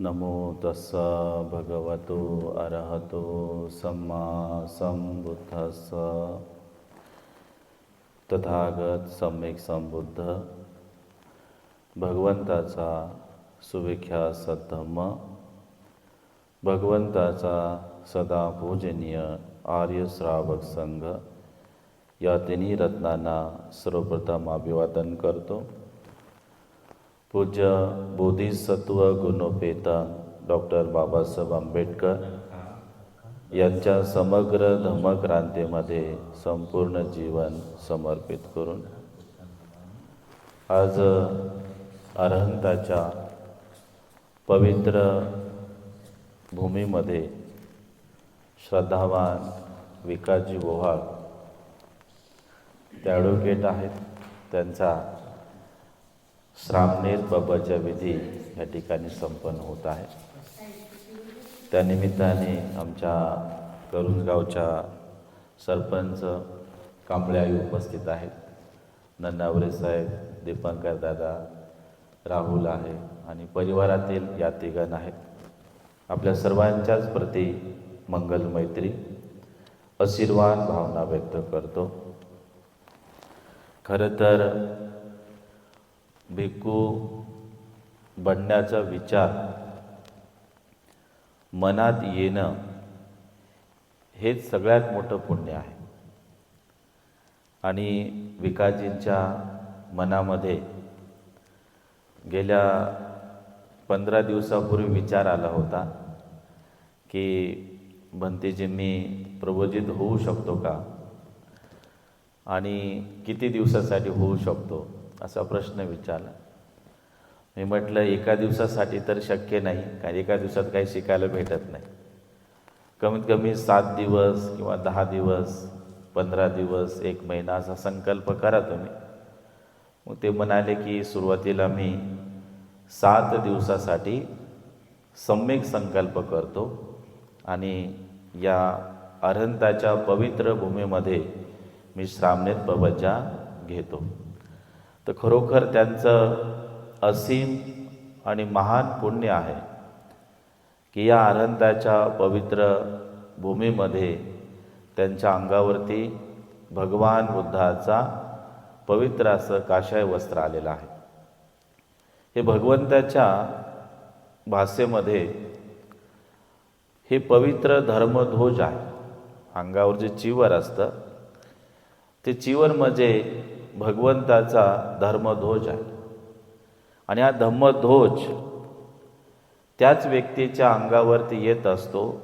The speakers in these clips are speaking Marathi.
नमो तस्स भगवतो अरहतो सम्मा संबुद्धस्स तथागत सम्यक संबुद्ध। भगवंताचा सुविख्यात सद्धम्म। भगवंताचा सदा पूजनीय आर्यश्रावक संघ। या तिन्ही रत्नांना सर्वप्रथम अभिवादन करतो। पूज्य बोधिसत्व गुणोपेता डॉक्टर बाबासाहेब आंबेडकर यांच्या समग्र धमक्रांतीमध्ये संपूर्ण जीवन समर्पित करून आज अरहंताच्या पवित्र भूमीमध्ये श्रद्धावान विकासजी बोहाळ ते ॲडव्होकेट आहेत त्यांचा श्रामनेर बाबाच्या विधी या ठिकाणी संपन्न होत आहे त्यानिमित्ताने आमच्या करुणगावच्या सरपंच कांबळे उपस्थित आहेत. नन्नावरे साहेब दीपंकर दादा राहुल आहे आणि परिवारातील यातिगण आहेत आपल्या सर्वांच्याच प्रती मंगल मैत्री आशीर्वाद भावना व्यक्त करतो. खरं तर भिक्खू बनण्याचा विचार मनात येणं हेच सगळ्यात मोठं पुण्य आहे. आणि विकाजींच्या मनामध्ये गेल्या पंधरा दिवसापूर्वी विचार आला होता की भंतेजींनी प्रबोधित होऊ शकतो का? आणि किती दिवसासाठी होऊ शकतो? असा प्रश्न विचारला. मी म्हटलं एका दिवसासाठी तर शक्य नाही कारण एका दिवसात काही शिकायला भेटत नाही. कमीत कमी सात दिवस किंवा दहा दिवस पंधरा दिवस एक महिना असा संकल्प करा तुम्ही. मग ते म्हणाले की सुरुवातीला मी सात दिवसासाठी सम्यक संकल्प करतो आणि या अरहंताच्या पवित्र भूमीमध्ये मी श्रामनेत बाबाच्या घेतो. तर खरोखर त्यांचं असीम आणि महान पुण्य आहे की या आनंदाच्या पवित्र भूमीमध्ये त्यांच्या अंगावरती भगवान बुद्धाचा पवित्र असं काशाय वस्त्र आलेलं आहे. हे भगवंताच्या भाषेमध्ये हे पवित्र धर्मध्वज आहे. अंगावर जे चिवर असतं ते चिवर म्हणजे भगवंताचा धर्मध्वज आहे. आणि हा धम्मध्वज त्याच व्यक्तीच्या अंगावरती येत असतो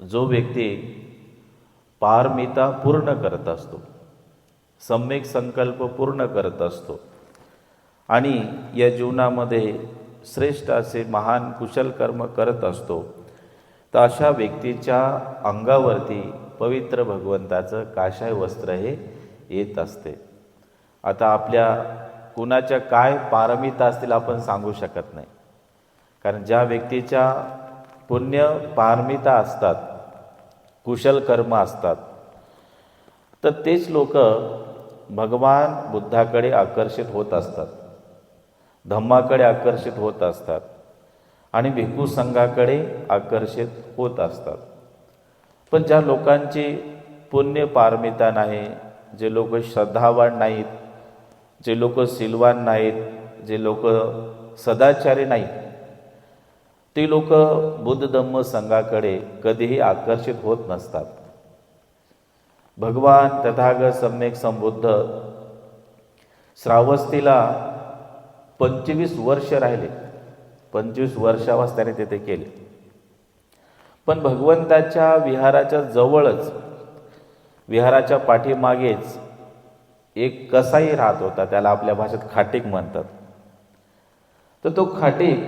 जो व्यक्ती पारमिता पूर्ण करत असतो सम्यक संकल्प पूर्ण करत असतो. आणि या जीवनामध्ये श्रेष्ठ असे महान कुशल कर्म करत असतो तर अशा व्यक्तीच्या अंगावरती पवित्र भगवंताचं काशाय वस्त्र हे येत असते. आता आपल्या कुणाच्या काय पारमिता असतील आपण सांगू शकत नाही. कारण ज्या व्यक्तीच्या पुण्य पारमिता असतात कुशल कर्म असतात तर तेच लोक भगवान बुद्धाकडे आकर्षित होत असतात धम्माकडे आकर्षित होत असतात आणि भिक्खू संघाकडे आकर्षित होत असतात. पण ज्या लोकांची पुण्य पारमिता नाही जे लोक श्रद्धावान नाहीत जे लोक सिलवान नाहीत जे लोक सदाचारी नाहीत ते लोक बुद्ध धम्म संघाकडे कधीही आकर्षित होत नसतात. भगवान तथागत सम्यक संबुद्ध श्रावस्तीला पंचवीस वर्ष राहिले. पंचवीस वर्षावास त्याने तिथे केले. पण भगवंताच्या विहाराच्या जवळच विहाराच्या पाठीमागेच एक कसाही राहत होता त्याला आपल्या भाषेत खाटीक म्हणतात. तर तो खाटीक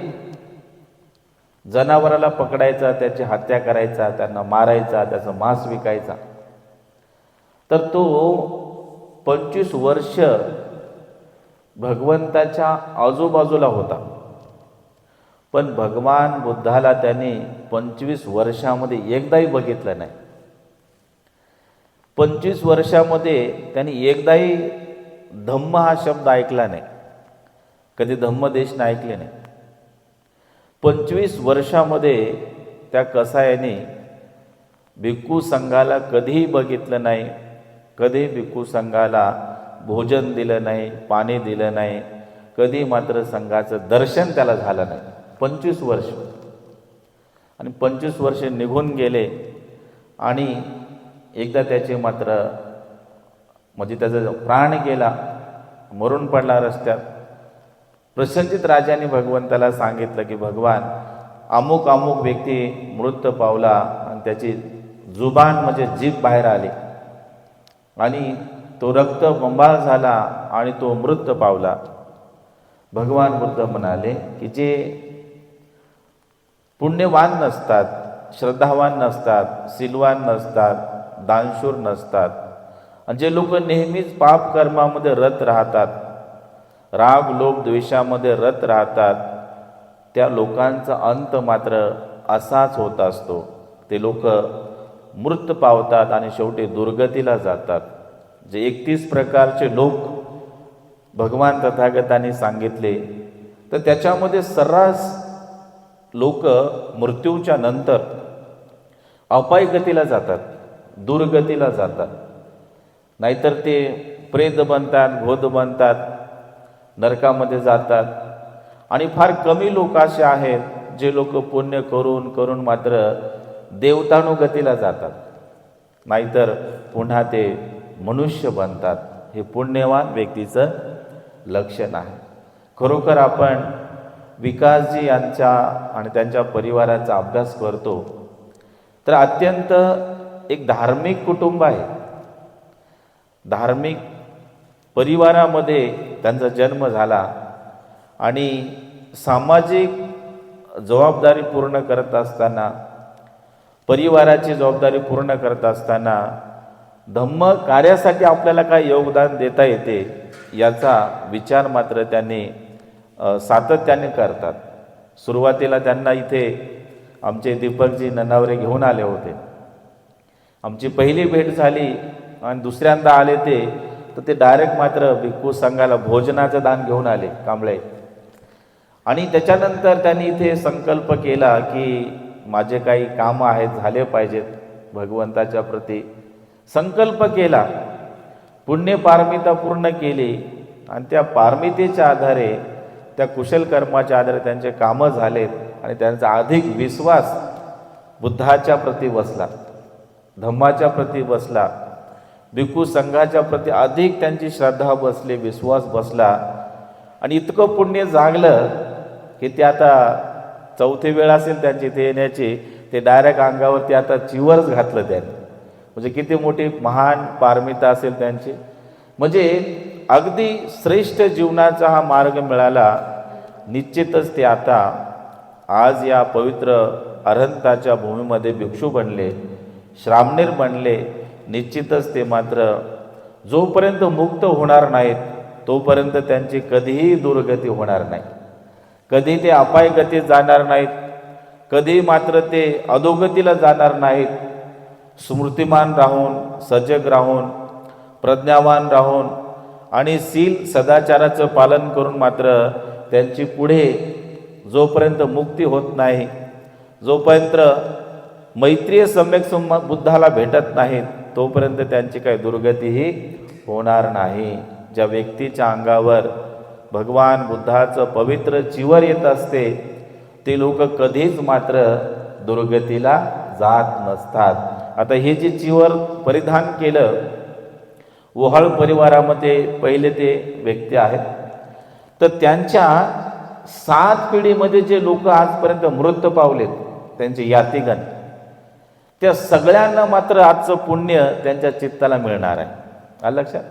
जनावराला पकडायचा त्याची हत्या करायचा त्यांना मारायचा त्याचं मांस विकायचा. तर तो पंचवीस वर्ष भगवंताच्या आजूबाजूला होता. पण भगवान बुद्धाला त्याने पंचवीस वर्षामध्ये एकदाही बघितलं नाही. पंचवीस वर्षामध्ये त्यांनी एकदाही धम्म हा शब्द ऐकला नाही. कधी धम्मदेशनं ऐकले नाही. पंचवीस वर्षामध्ये त्या कसायाने भिक्खू संघाला कधीही बघितलं नाही कधी भिक्खू संघाला भोजन दिलं नाही पाणी दिलं नाही कधी मात्र संघाचं दर्शन त्याला झालं नाही. पंचवीस वर्ष. आणि पंचवीस वर्ष निघून गेले आणि एकदा त्याचे मात्र म्हणजे त्याचा प्राण गेला मरून पडला रस्त्यात. प्रसन्नचित राजाने भगवंताला सांगितलं की भगवान अमुक अमुक व्यक्ती मृत पावला आणि त्याची जुबान म्हणजे जीभ बाहेर आली. आणि तो रक्त बंबाळ झाला आणि तो मृत पावला. भगवान बुद्ध म्हणाले की जे पुण्यवान नसतात श्रद्धावान नसतात सिलवान नसतात दानशूर नसतात. आणि जे लोक नेहमीच पाप कर्मामध्ये रत राहतात राग लोभ द्वेषामध्ये रत राहतात त्या लोकांचा अंत मात्र असाच होत असतो. ते लोक मृत पावतात आणि शेवटी दुर्गतीला जातात. जे एकतीस प्रकारचे लोक भगवान तथागतांनी सांगितले तर त्याच्यामध्ये सर्रास लोक मृत्यूच्या नंतर अपायगतीला जातात. दुर्गतीला जातात. नाहीतर ते प्रेत बनतात भोध बनतात नरकामध्ये जातात. आणि फार कमी लोक असे आहेत जे लोक पुण्य करून करून मात्र देवतानुगतीला जातात. नाहीतर पुन्हा ते मनुष्य बनतात. हे पुण्यवान व्यक्तीचं लक्षण आहे. खरोखर आपण विकासजी यांच्या आणि त्यांच्या परिवाराचा अभ्यास करतो तर अत्यंत एक धार्मिक कुटुंब आहे. धार्मिक परिवारामध्ये त्यांचा जन्म झाला आणि सामाजिक जबाबदारी पूर्ण करत असताना परिवाराची जबाबदारी पूर्ण करत असताना धम्म कार्यासाठी आपल्याला काय योगदान देता येते याचा विचार मात्र त्यांनी सातत्याने करतात. सुरुवातीला त्यांना इथे आमचे दीपकजी ननावरे घेऊन आले होते. आमची पहिली भेट झाली आणि दुसऱ्यांदा आले ते तर ते डायरेक्ट मात्र भिक्खू संघाला भोजनाचं दान घेऊन आले कांबळे. आणि त्याच्यानंतर त्यांनी इथे संकल्प केला की माझे काही कामं आहेत झाले पाहिजेत भगवंताच्या प्रती. संकल्प केला. पुण्यपारमिता पूर्ण केली. आणि त्या पारमितेच्या आधारे त्या कुशल कर्माच्या आधारे त्यांचे कामं झालेत आणि त्यांचा अधिक विश्वास बुद्धाच्या प्रती बसला. धम्माच्या प्रती बसला. भिक्खू संघाच्या प्रती अधिक त्यांची श्रद्धा बसली विश्वास बसला. आणि इतकं पुण्य जागलं की ते आता चौथी वेळ असेल त्यांची ते येण्याची ते डायरेक्ट अंगावरती आता चिवरच घातलं त्यांनी. म्हणजे किती मोठी महान पारमिता असेल त्यांची. म्हणजे अगदी श्रेष्ठ जीवनाचा हा मार्ग मिळाला निश्चितच ते आता आज या पवित्र अरहंताच्या भूमीमध्ये भिक्षू बनले. श्रामणीर बनले निश्चितच ते मात्र जोपर्यंत मुक्त होणार नाहीत तोपर्यंत त्यांची कधीही दुर्गती होणार नाही. कधी ते अपायगतीत जाणार नाहीत कधी मात्र ते अधोगतीला जाणार नाहीत. स्मृतिमान राहून सजग राहून प्रज्ञावान राहून आणि सील सदाचाराचं पालन करून मात्र त्यांची पुढे जोपर्यंत मुक्ती होत नाही जोपर्यंत मैत्रीय सम्यक संवा- बुद्धाला भेटत नाहीत तोपर्यंत त्यांची काही दुर्गतीही होणार नाही. ज्या व्यक्तीच्या अंगावर भगवान बुद्धाचं पवित्र चिवर येत असते ते लोक कधीच मात्र दुर्गतीला जात नसतात. आता हे जे चिवर परिधान केलं ओहाळ परिवारामध्ये पहिले ते व्यक्ती आहेत. तर त्यांच्या सात पिढीमध्ये जे लोक आजपर्यंत मृत पावलेत त्यांचे यातिगण. त्या सगळ्यांना मात्र आजचं पुण्य त्यांच्या चित्ताला मिळणार आहे. आलं लक्षात?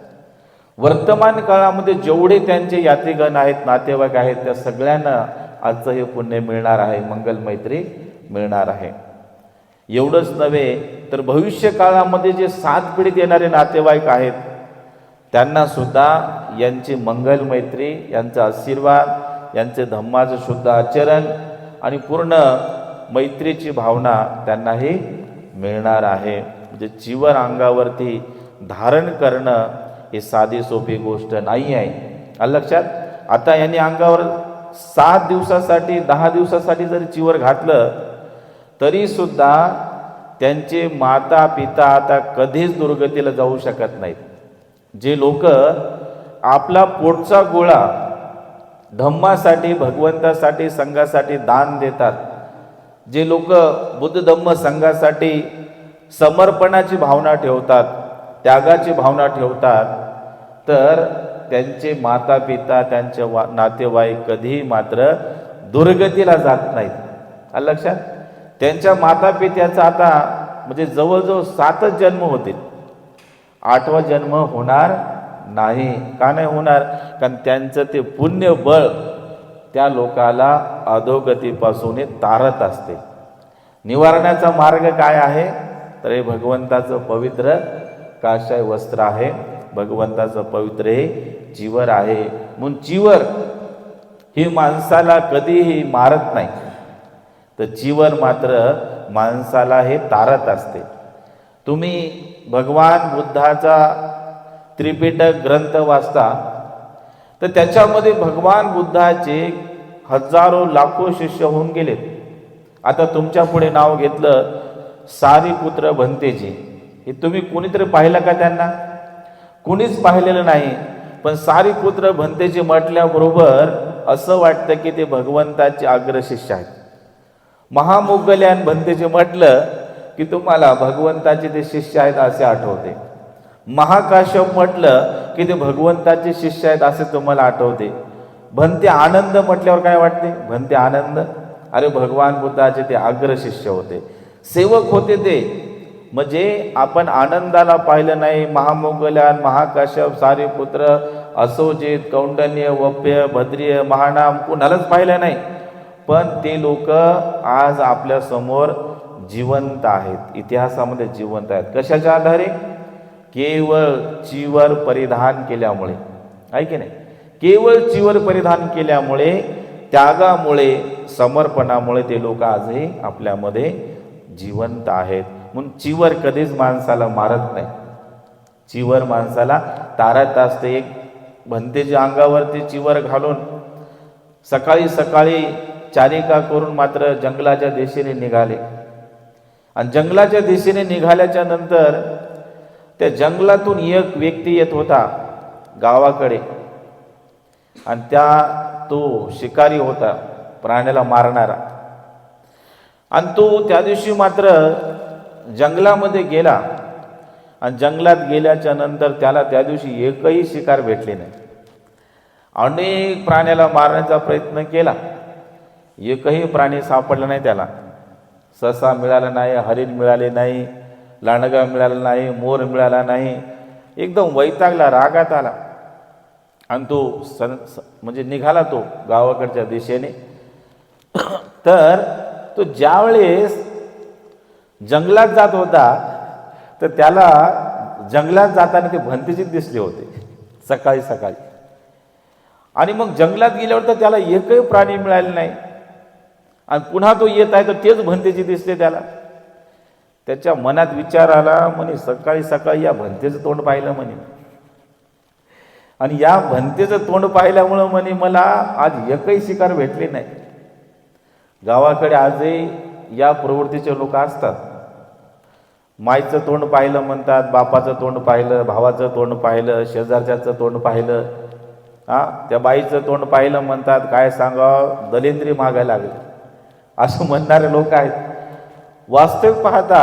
वर्तमान काळामध्ये जेवढे त्यांचे यात्रीगण आहेत नातेवाईक आहेत त्या सगळ्यांना आजचं हे पुण्य मिळणार आहे मंगल मैत्री मिळणार आहे. एवढंच नव्हे तर भविष्य काळामध्ये जे सात पिढीत येणारे नातेवाईक आहेत त्यांना सुद्धा यांची मंगल मैत्री यांचा आशीर्वाद यांचे धम्माचं शुद्ध आचरण आणि पूर्ण मैत्रीची भावना त्यांनाही मिळणार आहे. म्हणजे जीवन अंगावरती धारण करणं ही साधी सोपी गोष्ट नाही आहे. लक्षात आता यांनी अंगावर सात दिवसासाठी दहा दिवसासाठी जरी चिवर घातलं तरी सुद्धा त्यांचे माता पिता आता कधीच दुर्गतीला जाऊ शकत नाहीत. जे लोक आपला पोटचा गोळा धम्मासाठी भगवंतासाठी संघासाठी दान देतात जे लोक बुद्ध धम्म संघासाठी समर्पणाची भावना ठेवतात त्यागाची भावना ठेवतात तर त्यांचे माता पिता त्यांचे वा नातेवाईक कधीही मात्र दुर्गतीला जात नाहीत. आलं लक्षात? त्यांच्या माता पित्याचा आता म्हणजे जवळजवळ सातच जन्म होतील. आठवा जन्म होणार नाही. का नाही होणार? कारण त्यांचं ते पुण्य बळ त्या लोकाला अधोगतीपासून हे तारत असते. निवारण्याचा मार्ग काय आहे? तर हे भगवंताचं पवित्र काशाय वस्त्र आहे. भगवंताचं पवित्र हे जीवर आहे. म्हणून चिवर ही माणसाला कधीही मारत नाही. तर चिवर मात्र माणसाला हे तारत असते. तुम्ही भगवान बुद्धाचा त्रिपिटक ग्रंथ वाचता तर त्याच्यामध्ये भगवान बुद्धाचे हजारो लाखो शिष्य होऊन गेलेत. आता तुमच्यापुढे नाव घेतलं सारीपुत्र भंतेजी. हे तुम्ही कोणीतरी पाहिलं का त्यांना? कुणीच पाहिलेलं नाही. पण सारीपुत्र भंतेजी म्हटल्याबरोबर असं वाटतं की ते भगवंताचे अग्रशिष्य आहेत. महामुगल्यान भंतेजी म्हटलं की तुम्हाला भगवंताचे ते शिष्य आहेत असे आठवते. महाकाश्यप म्हटलं की ते भगवंताचे शिष्य आहेत असे तुम्हाला आठवते. भंते आनंद म्हटल्यावर काय वाटते? भंते आनंद. अरे भगवान बुद्धाचे ते अग्रशिष्य होते. सेवक होते ते. म्हणजे आपण आनंदाला पाहिलं नाही. महामोगल्यान महाकाश्यप सारीपुत्र असोजित कौंडन्य वप्य भद्रिय महानाम कुणालाच पाहिलं नाही. पण ते लोक आज आपल्यासमोर जिवंत आहेत. इतिहासामध्ये जिवंत आहेत. कशाच्या आधारे? केवळ चिवर परिधान केल्यामुळे. आहे की नाही? केवळ चिवर परिधान केल्यामुळे त्यागामुळे समर्पणामुळे ते लोक आजही आपल्यामध्ये जिवंत आहेत. म्हणून चिवर कधीच माणसाला मारत नाही. चिवर माणसाला तारत असते एक भंतेच्या अंगावरती चिवर घालून सकाळी सकाळी चारिका करून मात्र जंगलाच्या दिशेने निघाले. आणि जंगलाच्या दिशेने निघाल्याच्या नंतर त्या जंगलातून एक व्यक्ती येत होता गावाकडे. आणि त्या तो शिकारी होता प्राण्याला मारणारा. आणि तो त्या दिवशी मात्र जंगलामध्ये गेला. आणि जंगलात गेल्याच्यानंतर त्याला त्या दिवशी एकही शिकार भेटले नाही. अनेक प्राण्याला मारण्याचा प्रयत्न केला. एकही प्राणी सापडला नाही त्याला. ससा मिळाला नाही हरिण मिळाले नाही लांडगा मिळाला नाही मोर मिळाला नाही. एकदम वैतागला रागात आला. आणि तो सन स- म्हणजे निघाला तो गावाकडच्या दिशेने. तर तो ज्यावेळेस जंगलात जात होता तर त्याला जंगलात जाताना ते भंतीचीच दिसले होते सकाळी सकाळी. आणि मग जंगलात गेल्यावर तर त्याला एकही प्राणी मिळाले नाही. आणि पुन्हा तो येत आहे तर तेच भंतेची दिसते त्याला. त्याच्या मनात विचार आला म्हणे सकाळी सकाळी या भंतेचं तोंड पाहिलं म्हणे. आणि या भंतेचं तोंड पाहिल्यामुळं म्हणे मला आज एकही शिकार भेटले नाही. गावाकडे आजही या प्रवृत्तीचे लोक असतात. माईचं तोंड पाहिलं म्हणतात बापाचं तोंड पाहिलं भावाचं तोंड पाहिलं शेजारच्याचं तोंड पाहिलं. हा त्या बाईचं तोंड पाहिलं म्हणतात काय सांगावं? दलेंद्री मागायला लागले. असं म्हणणारे लोक आहेत. वास्तविक पाहता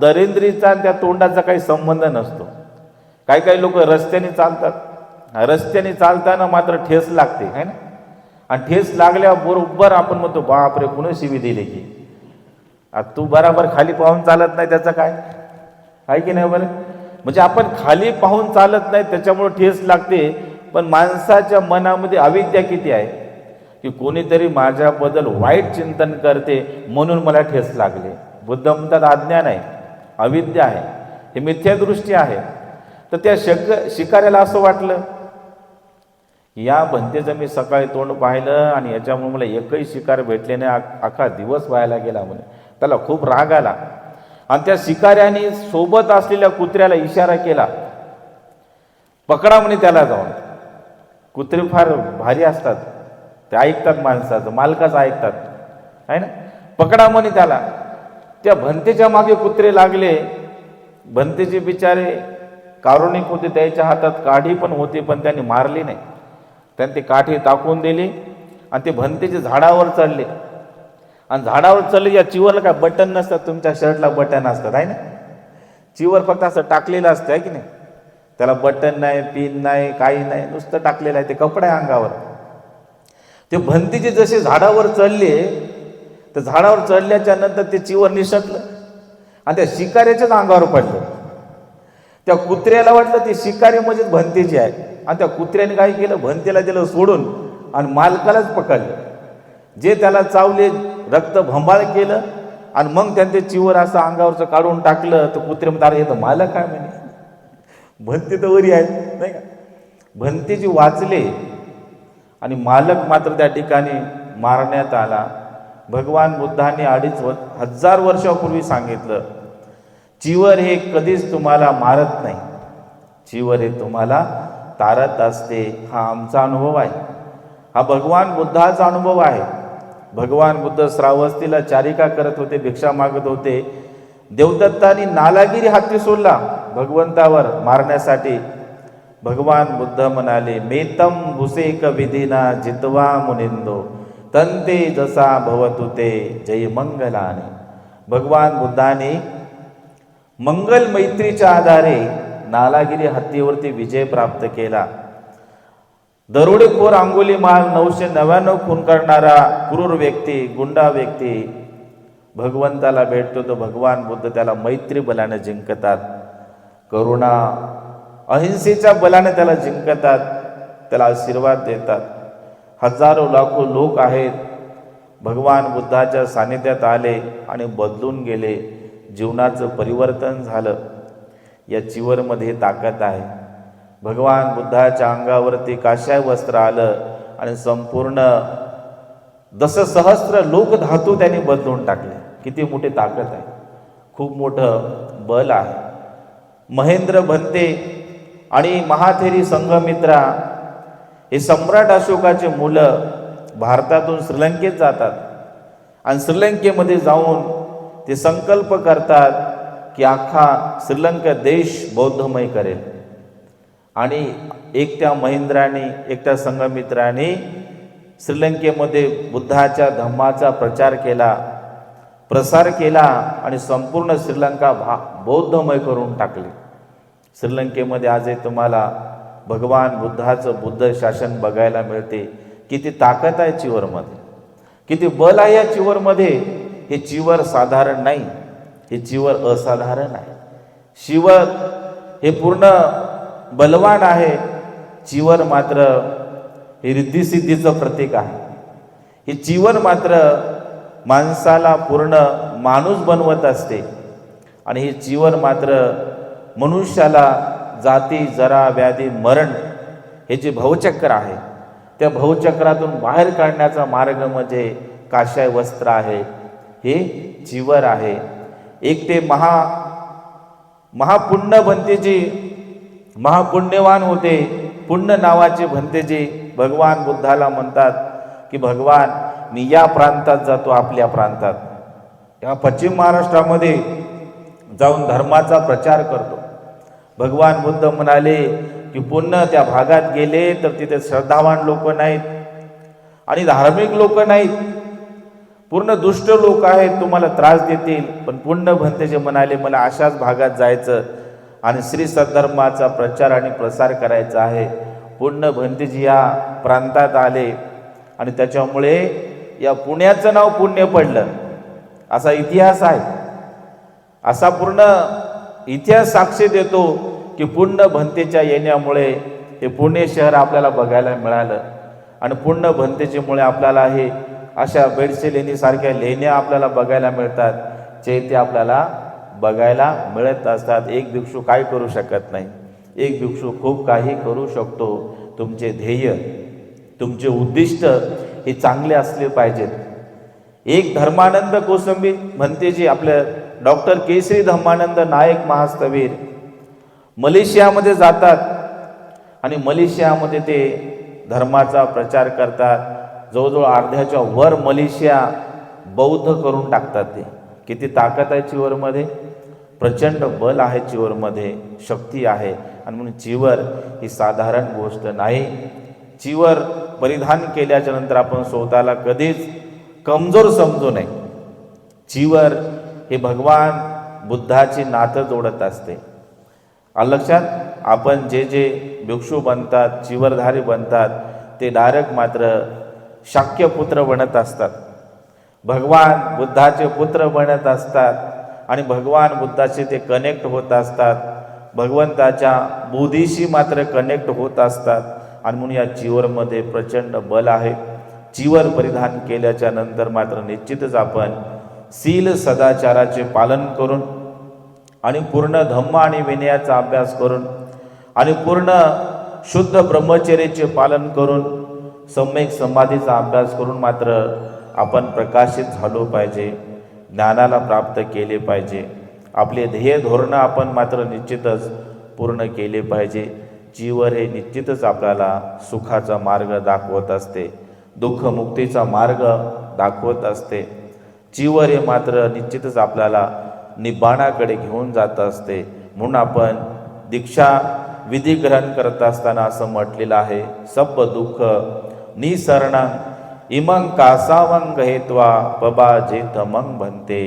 दरिंद्रीचा त्या तोंडाचा काही संबंध नसतो. काही काही लोक रस्त्याने चालतात. रस्त्याने चालताना मात्र ठेस लागते है ना? आणि ठेस लागल्याबरोबर आपण म्हणतो बापरे कुणी शिवी दिली की तू बराबर खाली पाहून चालत नाही त्याचं काय? आहे की नाही बरं? म्हणजे आपण खाली पाहून चालत नाही त्याच्यामुळे ठेस लागते पण माणसाच्या मनामध्ये अविद्या किती आहे? की कोणीतरी माझ्याबद्दल वाईट चिंतन करते म्हणून मला ठेस लागले. बुद्ध म्हणतात अज्ञान आहे अविद्या आहे. हे मिथ्यादृष्टी आहे. तर त्या शक शिकाऱ्याला असं वाटलं या भंतेचं मी सकाळी तोंड पाहिलं आणि याच्यामुळे मला एकही शिकार भेटले नाही. अख्खा दिवस व्हायला गेला म्हणे. त्याला खूप राग आला. आणि त्या शिकाऱ्याने सोबत असलेल्या कुत्र्याला इशारा केला. पकडा म्हणे त्याला जाऊन. कुत्रे फार भारी असतात. ते ऐकतात माणसाचं मालकाचं ऐकतात. आहे ना? पकडा म्हणे त्याला. त्या भंतेच्या मागे कुत्रे लागले. भंतेचे बिचारे कारुणिक होते त्याच्या हातात काठी पण होती पण त्यांनी मारली नाही. त्यांनी ती काठी टाकून दिली आणि ते भंतेचे झाडावर चढले. आणि झाडावर चढले या चिवरला काय बटन नसतात तुमच्या शर्टला बटन असतात आहे ना? चिवर फक्त असं टाकलेलं असतं आहे की नाही? त्याला बटन नाही पिन नाही काही नाही नुसतं टाकलेलं आहे ते कपडा आहे अंगावर. ते भंतीचे जसे झाडावर चढले तर झाडावर चढल्याच्या नंतर ते चिवर निसटलं. आणि त्या शिकाऱ्याच्याच अंगावर पडलं. त्या कुत्र्याला वाटलं ती शिकारी म्हणजेच भंतीची आहे. आणि त्या कुत्र्याने काय केलं? भंतीला दिलं सोडून आणि मालकालाच पकडलं. जे त्याला चावले रक्त भंबाळ केलं आणि मग त्यांचे चिवर असं अंगावरचं काढून टाकलं तर कुत्रे म्हणतात अरे तर मालक काय म्हणे. भंती तर वरी आहे नाही का? भंतीची वाचले आणि मालक मात्र त्या ठिकाणी मारण्यात आला. भगवान बुद्धाने अडीच व हजार वर्षापूर्वी सांगितलं चिवर हे कधीच तुम्हाला मारत नाही. चिवर हे तुम्हाला तारत असते. हा आमचा अनुभव आहे. हा भगवान बुद्धाचा अनुभव आहे. भगवान बुद्ध श्रावस्तीला चारिका करत होते भिक्षा मागत होते. देवदत्तानी नालागिरी हाती सोडला. भगवंतावर मारण्यासाठी भगवान बुद्ध म्हणाले मेतम भुसेक विधीना जितवा मुनिंदो तंते जसा भवतु ते जय मंगलाने भगवान बुद्धाने मंगल मैत्रीच्या आधारे नालागिरी हत्तीवरती विजय प्राप्त केला दरोडेखोर अंगोली माल नऊशे नव्याण्णव खून करणारा क्रूर व्यक्ती गुंडा व्यक्ती भगवंताला भेटतो तो भगवान बुद्ध त्याला मैत्री बलाने जिंकतात करुणा अहिंसेच्या बलाने त्याला जिंकतात त्याला आशीर्वाद देतात. हजारो लाखो लोक आहेत. भगवान बुद्धाच्या सानिध्यात आले आणि बदलून गेले. जीवनाचं परिवर्तन झालं. या चिवरमध्ये ताकद आहे. भगवान बुद्धाच्या अंगावरती काशाय वस्त्र आलं आणि संपूर्ण दस सहस्त्र लोक त्यांनी बदलून टाकले. किती मोठी ताकद आहे. खूप मोठं बल आहे. महेंद्र भंते आणि महाथेरी संघमित्रा हे सम्राट अशोकाचे मुलं भारतातून श्रीलंकेत जातात. आणि श्रीलंकेमध्ये जाऊन ते संकल्प करतात की अख्खा श्रीलंका देश बौद्धमय करेल. आणि एकट्या महेंद्राने एकट्या संघमित्राने श्रीलंकेमध्ये बुद्धाच्या धम्माचा प्रचार केला प्रसार केला आणि संपूर्ण श्रीलंका भा बौद्धमय करून टाकले. श्रीलंकेमध्ये आजही तुम्हाला भगवान बुद्धाचं बुद्ध शासन बघायला मिळते. किती ताकद आहे चिवरमध्ये. किती बल आहे या चिवरमध्ये. हे चिवर साधारण नाही. हे चिवर असाधारण आहे. शिवर हे पूर्ण बलवान आहे. चिवर मात्र हे रिद्धिसिद्धीचं प्रतीक आहे. हे चिवर मात्र माणसाला पूर्ण माणूस बनवत असते. आणि हे चिवर मात्र मनुष्याला जाती जरा व्याधी मरण हे जे भवचक्र आहे त्या भवचक्रातून बाहेर काढण्याचा मार्ग म्हणजे काशाय वस्त्र आहे. हे चिवर आहे. एक ते महा महापुण्य भंतेजी महापुण्यवान होते. पुण्य नावाचे भंतेजी भगवान बुद्धाला म्हणतात की भगवान मी या प्रांतात जातो आपल्या प्रांतात. या पश्चिम महाराष्ट्रामध्ये जाऊन धर्माचा प्रचार करतो. भगवान बुद्ध म्हणाले की पुन्हा त्या भागात गेले तर तिथे श्रद्धावान लोक नाहीत आणि धार्मिक लोक नाहीत. पूर्ण दुष्ट लोक आहेत तुम्हाला त्रास देतील. पण पुण्य भंतेचे म्हणाले मला अशाच भागात जायचं आणि श्री सद्धर्माचा प्रचार आणि प्रसार करायचा आहे. पुण्य भंतेजी या प्रांतात आले आणि त्याच्यामुळे या पुण्याचं नाव पुण्य पडलं. असा इतिहास आहे. असा पूर्ण इतिहास साक्षी देतो की पुण्य भंतेच्या येण्यामुळे हे पुणे शहर आपल्याला बघायला मिळालं. आणि पुण्य भंतेच्यामुळे आपल्याला हे अशा बेडसे लेणीसारख्या लेण्या आपल्याला बघायला मिळतात चैत्य आपल्याला बघायला मिळत असतात. एक भिक्षू काय करू शकत नाही. एक भिक्षू खूप काही करू शकतो. तुमचे ध्येय तुमचे उद्दिष्ट हे चांगले असले पाहिजेत. एक धर्मानंद कोसंबी म्हणते जी आपल्या डॉक्टर केसरी धम्मानंद नायक महास्तवीर. मलेशियामध्ये जातात आणि मलेशियामध्ये ते धर्माचा प्रचार करतात. जवळजवळ अर्ध्याच्या वर मलेशिया बौद्ध करून टाकतात ते. किती ताकद आहे चिवरमध्ये? प्रचंड बल आहे चिवरमध्ये. शक्ती आहे. आणि म्हणून चिवर ही साधारण गोष्ट नाही. चिवर परिधान केल्याच्यानंतर आपण स्वतःला कधीच कमजोर समजू नये. चिवर हे भगवान बुद्धाची नातं जोडत असते. लक्षात आपण जे जे भिक्षू बनतात चिवरधारी बनतात ते डायरेक्ट मात्र शाक्यपुत्र बनत असतात. भगवान बुद्धाचे पुत्र बनत असतात आणि भगवान बुद्धाचे ते कनेक्ट होत असतात. भगवंताच्या बुद्धीशी मात्र कनेक्ट होत असतात. आणि म्हणून या चिवरमध्ये प्रचंड बल आहे. चिवर परिधान केल्याच्यानंतर मात्र निश्चितच आपण सील सदाचाराचे पालन करून आणि पूर्ण धम्म आणि विनयाचा अभ्यास करून आणि पूर्ण शुद्ध ब्रह्मचर्याचे पालन करून सम्यक समाधीचा अभ्यास करून मात्र आपण प्रकाशित झालो पाहिजे ज्ञानाला प्राप्त केले पाहिजे. आपले ध्येय धोरणं आपण मात्र निश्चितच पूर्ण केले पाहिजे. जीवर हे निश्चितच आपल्याला सुखाचा मार्ग दाखवत असते दुःखमुक्तीचा मार्ग दाखवत असते. जीवर हे मात्र निश्चितच आपल्याला निबाणाकडे घेऊन जात असते. म्हणून आपण दीक्षा विधी ग्रहण करत असताना असं म्हटलेलं आहे सब दुःख निसरण इमंग कासावंग हेत्वा बबा जेत मंग बनते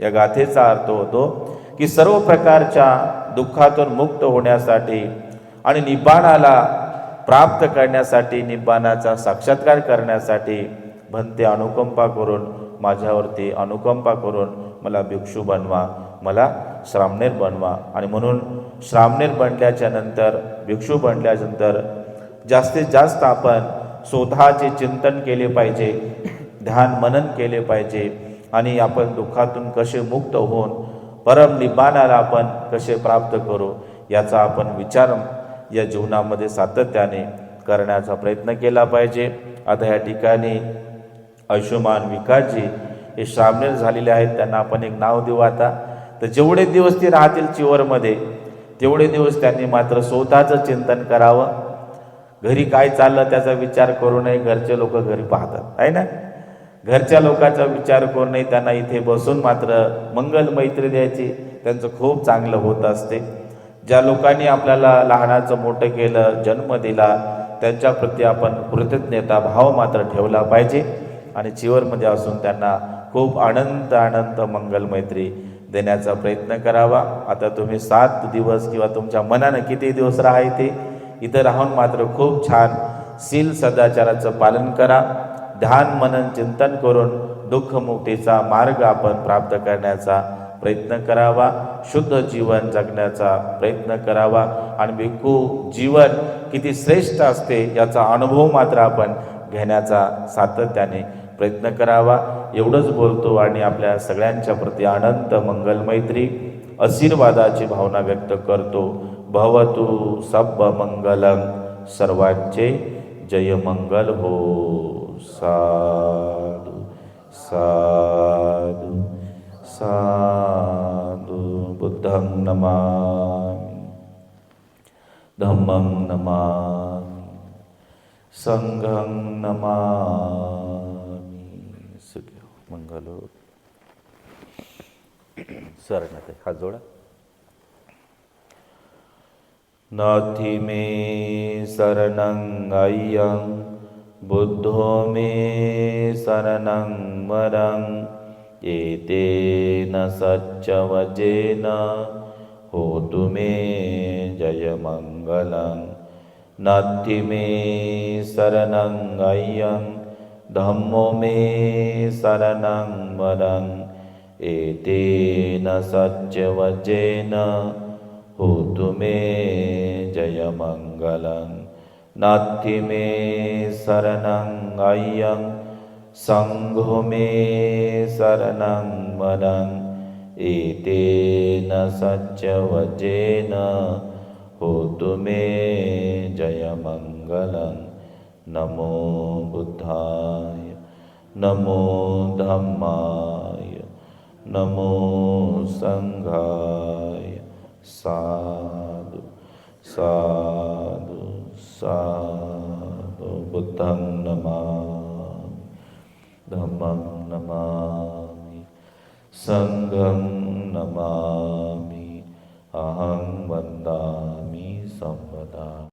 या गाथेचा अर्थ होतो की सर्व प्रकारच्या दुःखातून मुक्त होण्यासाठी आणि निब्बाणाला प्राप्त करण्यासाठी निब्बाणाचा साक्षात्कार करण्यासाठी भंते अनुकंपा करून माझ्यावरती अनुकंपा करून मला भिक्षू बनवा मला श्रामणेर बनवा. आणि म्हणून श्रामणेर बनल्याच्या नंतर भिक्षू बनल्यानंतर जास्तीत जास्त आपण स्वतःचे चिंतन केले पाहिजे ध्यान मनन केले पाहिजे आणि आपण दुःखातून कसे मुक्त होऊन परम निब्बाणाला आपण कसे प्राप्त करू याचा आपण विचार या जीवनामध्ये सातत्याने करण्याचा प्रयत्न केला पाहिजे. आता या ठिकाणी आयुष्यमान विकासजी हे श्रामणेर झालेले आहेत. त्यांना आपण एक नाव देऊ आता. तर जेवढे दिवस ते राहतील चिवरमध्ये तेवढे दिवस त्यांनी मात्र स्वतःचं चिंतन करावं. घरी काय चाललं त्याचा विचार करू नये. घरचे लोक घरी पाहतात. आहे ना? घरच्या लोकांचा विचार करू नये. त्यांना इथे बसून मात्र मंगल मैत्री द्यायची. त्यांचं खूप चांगलं होत असते. ज्या लोकांनी आपल्याला लहानाचं मोठं केलं जन्म दिला त्यांच्याप्रती आपण कृतज्ञता भाव मात्र ठेवला पाहिजे. आणि चिवरमध्ये असून त्यांना खूप आनंद आनंद मंगल मैत्री देण्याचा प्रयत्न करावा. आता तुम्ही सात दिवस किंवा तुमच्या मनानं किती दिवस राहायचे इथं राहून मात्र खूप छान सील सदाचाराचं पालन करा. ध्यान मनन चिंतन करून दुःखमुक्तीचा मार्ग आपण प्राप्त करण्याचा प्रयत्न करावा. शुद्ध जीवन जगण्याचा प्रयत्न करावा. आणि भिक्खू जीवन किती श्रेष्ठ असते याचा अनुभव मात्र आपण घेण्याचा सातत्याने प्रयत्न करावा एवढंच बोलतो आणि आपल्या सगळ्यांच्या प्रती आनंद मंगल मैत्री आशीर्वादाची भावना व्यक्त करतो. भवतु सब मंगलम सर्वांचे जय मंगल हो. साधू साधू साधू बुद्धं नमामि धम्मं नमामि संघं नमामि. सुख्यो मंगलो सरण्यात हात जोडा नाथि मे शरणं अय्यं बुद्धो मे शरणं वरं एतेन सच्चवजेन होतु मे जयमङ्गलं नाथि मे शरणं अय्यं ධම්මෝ මේ සරණං වරං ඒතේන සච්ච වජේන හෝතු මේ ජය මංගලං. නත්ති මේ සරණං අයං සංඝෝ මේ සරණං වරං ඒතේන සච්ච වජේන හෝතු මේ ජය මංගලං. नमो बुद्धाय नमो धम्माय नमो सङ्घाय साधु साधु साधु बुद्धं नमामि धम्मं नमामि सङ्घं नमामि अहं वन्दामि संवदामि।